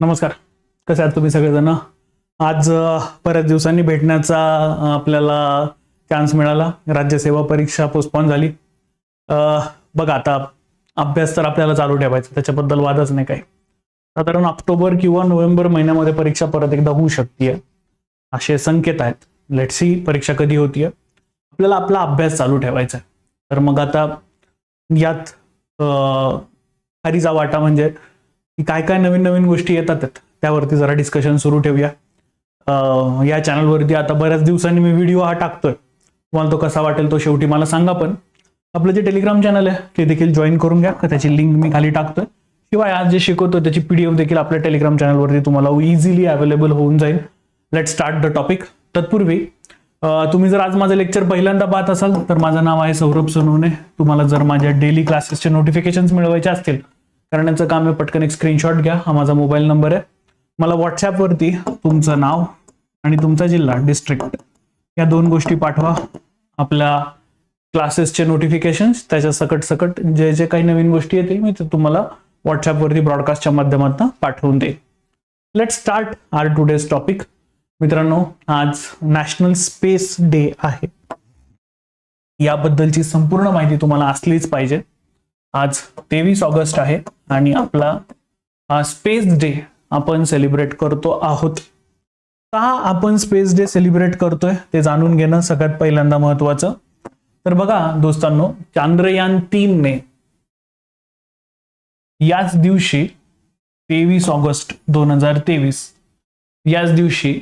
नमस्कार. कसे आहात तुम्ही सगळेजण? आज बऱ्याच दिवसांनी भेटण्याचा आपल्याला चान्स मिळाला. राज्यसेवा परीक्षा पोस्टपॉन झाली. बघा आता अभ्यास तर आपल्याला चालू ठेवायचा त्याच्याबद्दल वादच नाही काही. साधारण ऑक्टोबर किंवा नोव्हेंबर महिन्यामध्ये परीक्षा परत एकदा होऊ शकते असे संकेत आहेत. लेटसी परीक्षा कधी होतीये. आपल्याला आपला अभ्यास चालू ठेवायचा आहे. तर मग आता यात खारीचा हरीचा वाटा म्हणजे की काय काय नवीन नवीन गोष्टी येतात त्यावरती जरा डिस्कशन सुरू ठेवूया. या चॅनलवरती आता बऱ्याच दिवसांनी मी व्हिडिओ हा टाकतोय. तुम्हाला तो कसा वाटेल तो शेवटी मला सांगा पण. आपलं जे टेलिग्राम चॅनल आहे ते देखील जॉईन करून घ्या. त्याची लिंक मी खाली टाकतोय. किंवा आज जे शिकवतो त्याची पीडीएफ देखील आपल्या टेलिग्राम चॅनलवरती तुम्हाला इझिली अवेलेबल होऊन जाईल. लेट स्टार्ट द टॉपिक तत्पूर्वी तुम्ही जर आज माझं लेक्चर पहिल्यांदा पाहत असाल तर माझं नाव आहे सौरभ सोनवणे. तुम्हाला जर माझ्या डेली क्लासेसचे नोटिफिकेशन मिळवायचे असतील करण्याचं काम आहे पटकन एक स्क्रीनशॉट घ्या. हा माझा मोबाईल नंबर आहे. मला व्हॉट्सॲपवरती तुमचं नाव आणि तुमचा जिल्हा डिस्ट्रिक्ट या दोन गोष्टी पाठवा. आपल्या क्लासेसचे नोटिफिकेशन्स त्याच्या सकट सकट जे जे काही नवीन गोष्टी येतील मी ते तुम्हाला व्हॉट्सॲपवरती ब्रॉडकास्टच्या माध्यमातून पाठवून देईल let start our today's topic मित्रांनो आज नॅशनल स्पेस डे आहे. याबद्दलची संपूर्ण माहिती तुम्हाला असलीच पाहिजे. आज तेवीस ऑगस्ट आहे आणि आपला स्पेस डे आपण सेलिब्रेट करतो आहोत. का आपण स्पेस डे सेलिब्रेट करतोय ते जाणून घेणं सगळ्यात पहिल्यांदा महत्वाचं तर बघा दोस्तांनो चांद्रयान तीन ने याच दिवशी तेवीस ऑगस्ट दोन हजार तेवीस याच दिवशी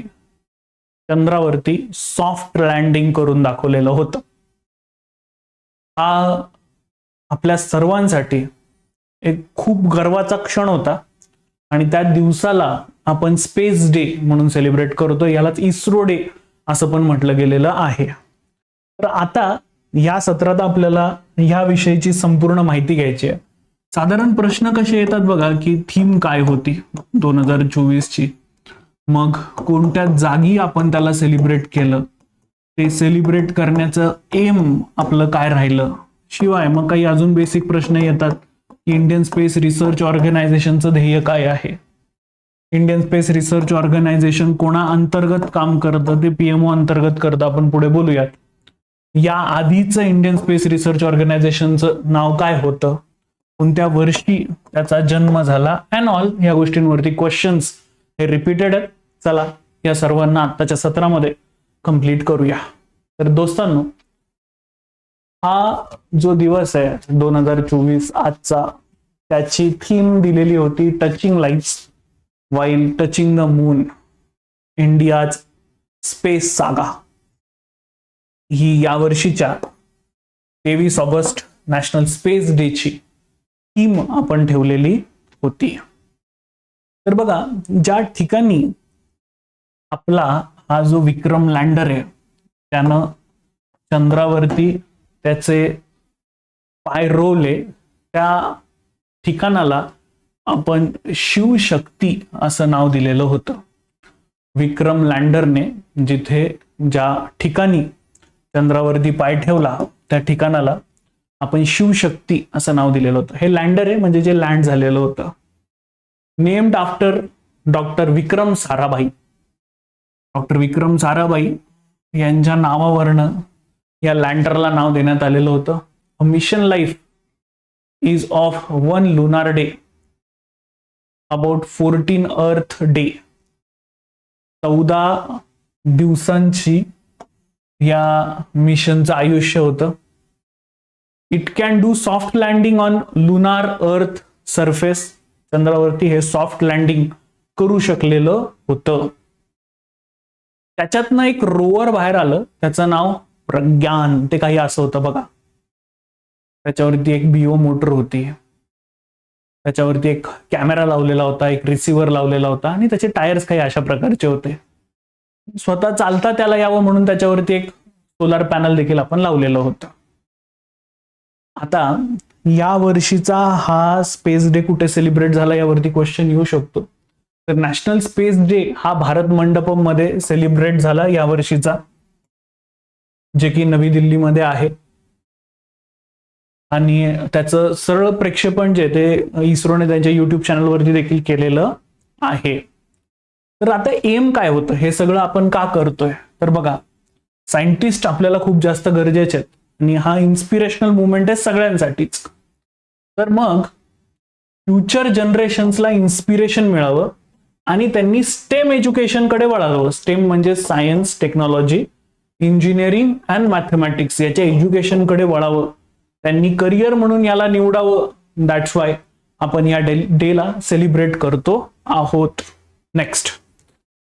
चंद्रावरती सॉफ्ट लँडिंग करून दाखवलेलं होतं. हा आपल्या सर्वांसाठी एक खूप गर्वाचा क्षण होता. आणि त्या दिवसाला आपण स्पेस डे म्हणून सेलिब्रेट करतो यालाच इस्रो डे असं पण म्हटलं गेलेलं आहे. तर आता या सत्रात आपल्याला ह्या विषयीची संपूर्ण माहिती घ्यायची आहे. साधारण प्रश्न कसे येतात बघा की थीम काय होती दोन हजार चोवीसची? मग कोणत्या जागी आपण त्याला सेलिब्रेट केलं? ते सेलिब्रेट करण्याचं एम आपलं काय राहिलं? शिवाय मग काही अजून बेसिक प्रश्न येतात. इंडियन स्पेस रिसर्च ऑर्गनायझेशनचं ध्येय काय आहे? इंडियन स्पेस रिसर्च ऑर्गनायझेशन कोणा अंतर्गत काम करतं? ते पीएमओ अंतर्गत करतं. आपण पुढे बोलूयात. या आधीचं इंडियन स्पेस रिसर्च ऑर्गनायझेशनचं नाव काय होतं? कोणत्या वर्षी त्याचा जन्म झाला? अँड ऑल या गोष्टींवरती क्वेश्चन्स हे रिपीटेड आहेत. चला या सर्वांना आत्ताच्या सत्रामध्ये कंप्लीट करूया. तर दोस्तांनो हा जो दिवस आहे दोन हजार चोवीस आजचा त्याची थीम दिलेली होती touching lights while touching the moon India's space saga ही यावर्षीच्या तेवीस ऑगस्ट नॅशनल स्पेस डेची थीम आपण ठेवलेली होती. तर बघा ज्या ठिकाणी आपला हा जो विक्रम लँडर आहे त्यानं चंद्रावरती त्याचे पाय रोवले त्या ठिकाणाला आपण शिवशक्ती असं नाव दिलेलं होतं. विक्रम लँडरने जिथे ज्या ठिकाणी चंद्रावरती पाय ठेवला त्या ठिकाणाला आपण शिवशक्ती असं नाव दिलेलं होतं. हे लँडर आहे म्हणजे जे लँड झालेलं होतं. Named after doctor Vikram Sarabhai. Doctor Vikram Sarabhai यांच्या नावावरनं या लँडरला नाव देण्यात आलेलं होतं. Mission life is of one lunar day about fourteen earth day चौदा दिवसांची या मिशनचं आयुष्य होतं. It can do soft landing on lunar earth surface चंद्रावरती हे सॉफ्ट लँडिंग करू शकलेलं होतं. त्याच्यातनं एक रोवर बाहेर आलं. त्याचं नाव प्रज्ञान ते काही असं होतं बघा. त्याच्यावरती एक बिओ मोटर होती. त्याच्यावरती एक कॅमेरा लावलेला होता एक रिसिव्हर लावलेला होता आणि त्याचे टायर्स काही अशा प्रकारचे होते. स्वतः चालता त्याला यावं म्हणून त्याच्यावरती एक सोलार पॅनल देखील आपण लावलेलं होतं. आता या वर्षीचा हा स्पेस डे कुठे सेलिब्रेट झाला यावरती क्वेश्चन येऊ शकतो. तर नॅशनल स्पेस डे हा भारत मंडपममध्ये सेलिब्रेट झाला या वर्षीचा. जे की नवी दिल्लीमध्ये आहे. आणि त्याचं सरळ प्रेक्षेपण जे ते इस्रोने त्यांच्या युट्यूब चॅनलवरती देखील केलेलं आहे. तर आता एम काय होतं? हे सगळं आपण का करतोय? तर बघा सायंटिस्ट आपल्याला खूप जास्त गरजेचे आहेत. आणि हा इन्स्पिरेशनल मुवमेंट आहे सगळ्यांसाठीच. तर मग फ्युचर जनरेशन्सला इन्स्पिरेशन मिळावं आणि त्यांनी स्टेम एज्युकेशनकडे वळावं. स्टेम म्हणजे science technology engineering and mathematics याच्या एज्युकेशनकडे वळावं. त्यांनी करिअर म्हणून याला निवडावं. दॅट्स वाय आपण या डे डेला सेलिब्रेट करतो आहोत. नेक्स्ट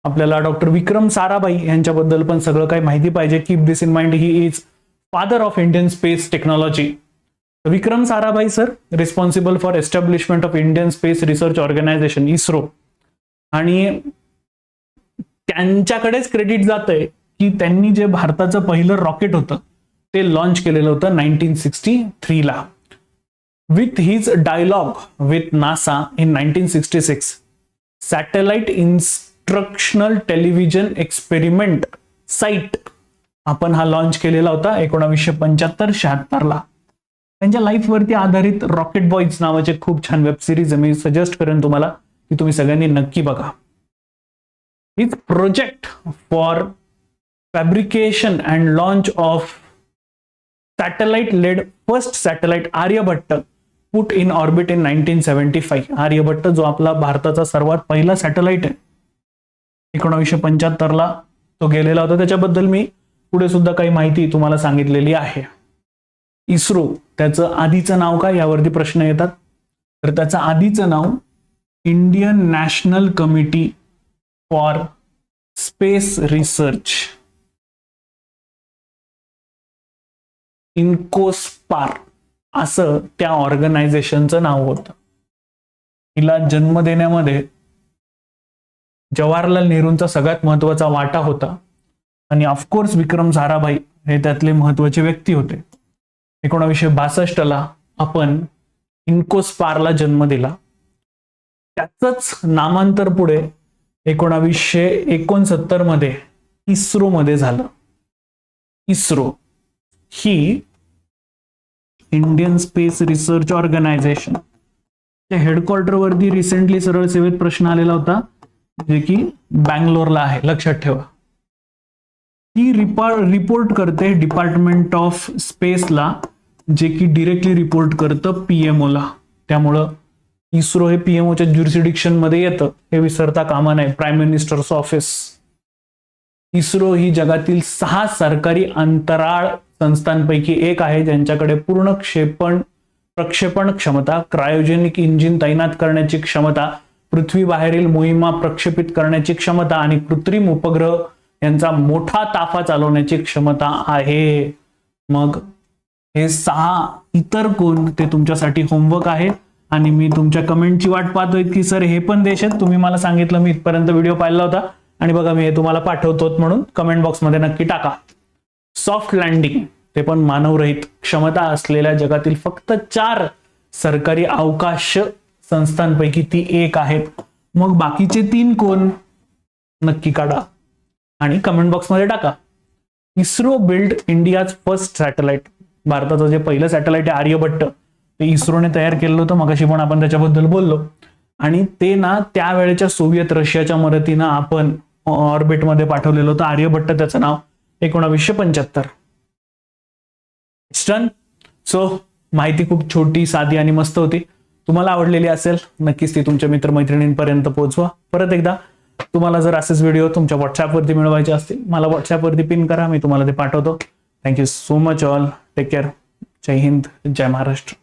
आपल्याला डॉक्टर विक्रम साराभाई यांच्याबद्दल पण सगळं काही माहिती पाहिजे. Keep this in mind he is father of Indian space technology Vikram Sarabhai sir responsible for establishment of Indian space research organisation ISRO आणि त्यांच्याकडेच क्रेडिट जात आहे की त्यांनी जे भारताचं पहिलं रॉकेट होतं ते लॉन्च केलेलं होतं nineteen sixty थ्रीला with his dialogue with NASA in nineteen sixty six satellite instructional television experiment SITE आपण हा लॉन्च केलेला होता एकोणावीसशे पंच्याहत्तर शहात्तरला त्यांच्या लाईफवरती आधारित रॉकेट बॉईज नावाचे खूप छान वेब सिरीज मी सजेस्ट करेन तुम्हाला की तुम्ही सगळ्यांनी नक्की बघा. His project for fabrication and launch of satellite led first satellite Aryabhata put in orbit in nineteen seventy five. Aryabhata जो आपला भारताचा सर्वात पहिला सॅटेलाइट आहे. एकोणावीसशे पंच्याहत्तरला तो गेलेला होता. त्याच्याबद्दल मी पुढे सुद्धा काही माहिती तुम्हाला सांगितलेली आहे. इस्रो त्याचं आधीचं नाव काय? यावरती प्रश्न येतात. तर त्याचं आधीचं नाव Indian national committee for space research. INCOSPAR असं त्या ऑर्गनायझेशनचं नाव होतं. हिला जन्म देण्यामध्ये जवाहरलाल नेहरूंचा सगळ्यात महत्त्वाचा वाटा होता आणि ऑफकोर्स विक्रम साराभाई हे त्यातले महत्त्वाचे व्यक्ती होते. एकोणावीसशे बासष्टला आपण इन्कोस्पारला जन्म दिला. त्याच नामांतर पुढे एकोणावीसशे एकोणसत्तरमध्ये इस्रो मध्ये झालं. इस्रो. ही इंडियन स्पेस रिसर्च ऑर्गनायझेशन त्या हेडक्वार्टरवरती रिसेंटली सरळ सेवेत प्रश्न आलेला होता जे की बँगलोरला आहे. लक्षात ठेवा. ती रिपोर्ट करते डिपार्टमेंट ऑफ स्पेसला जे की डिरेक्टली रिपोर्ट करतं पीएमओला त्यामुळं इस्रो हे पीएमओच्या ज्युरिसिडिक्शनमध्ये येतं. हे विसरता कामा नये. प्राईम मिनिस्टर्स ऑफिस इस्रो ही जगातील सहा सरकारी अंतराळ संस्थांपैकी एक आहे ज्यांच्याकडे पूर्ण क्षेपण प्रक्षेपण क्षमता क्रायोजेनिक इंजिन तैनात करण्याची क्षमता पृथ्वीबाहेरील मोहिमा प्रक्षेपित करण्याची क्षमता आणि कृत्रिम उपग्रह यांचा मोठा ताफा चालवण्याची क्षमता आहे. मग हे सहा इतर कोण? ते तुमच्यासाठी होमवर्क आहे आणि मी तुमच्या कमेंटची वाट पाहतोय की सर हे पण देश आहेत तुम्ही मला सांगितलं मी इथपर्यंत व्हिडिओ पाहिला होता. आणि बघा मी हे तुम्हाला पाठवतो म्हणून कमेंट बॉक्समध्ये नक्की टाका. सॉफ्ट लँडिंग ते पण मानवरहित क्षमता असलेल्या जगातील फक्त चार सरकारी अवकाश संस्थांपैकी ती एक आहेत. मग बाकीचे तीन कोण? नक्की काढा आणि कमेंट बॉक्समध्ये टाका. ISRO build India's first satellite भारताचं जे पहिलं सॅटेलाइट आहे आर्यभट्ट ते इस्रोने तयार केलेलं होतं. मगाशी पण आपण त्याच्याबद्दल बोललो. आणि ते ना त्यावेळेच्या सोव्हिएत रशियाच्या मदतीनं आपण ऑर्बिटमध्ये पाठवलेलं होतं. आर्यभट्ट त्याचं नाव एकोणावीसशे पंच्याहत्तर. डन सो माहिती खूप छोटी साधी आणि मस्त होती. तुम्हाला आवडलेली असेल नक्कीच ती तुमच्या मित्रमैत्रिणींपर्यंत पोहोचवा. परत एकदा तुम्हाला जर असेच व्हिडिओ तुमच्या व्हॉट्सअपवरती मिळवायचे असतील मला व्हॉट्सअपवरती पिन करा मी तुम्हाला ते पाठवतो. Thank you so much all take care जय हिंद जय महाराष्ट्र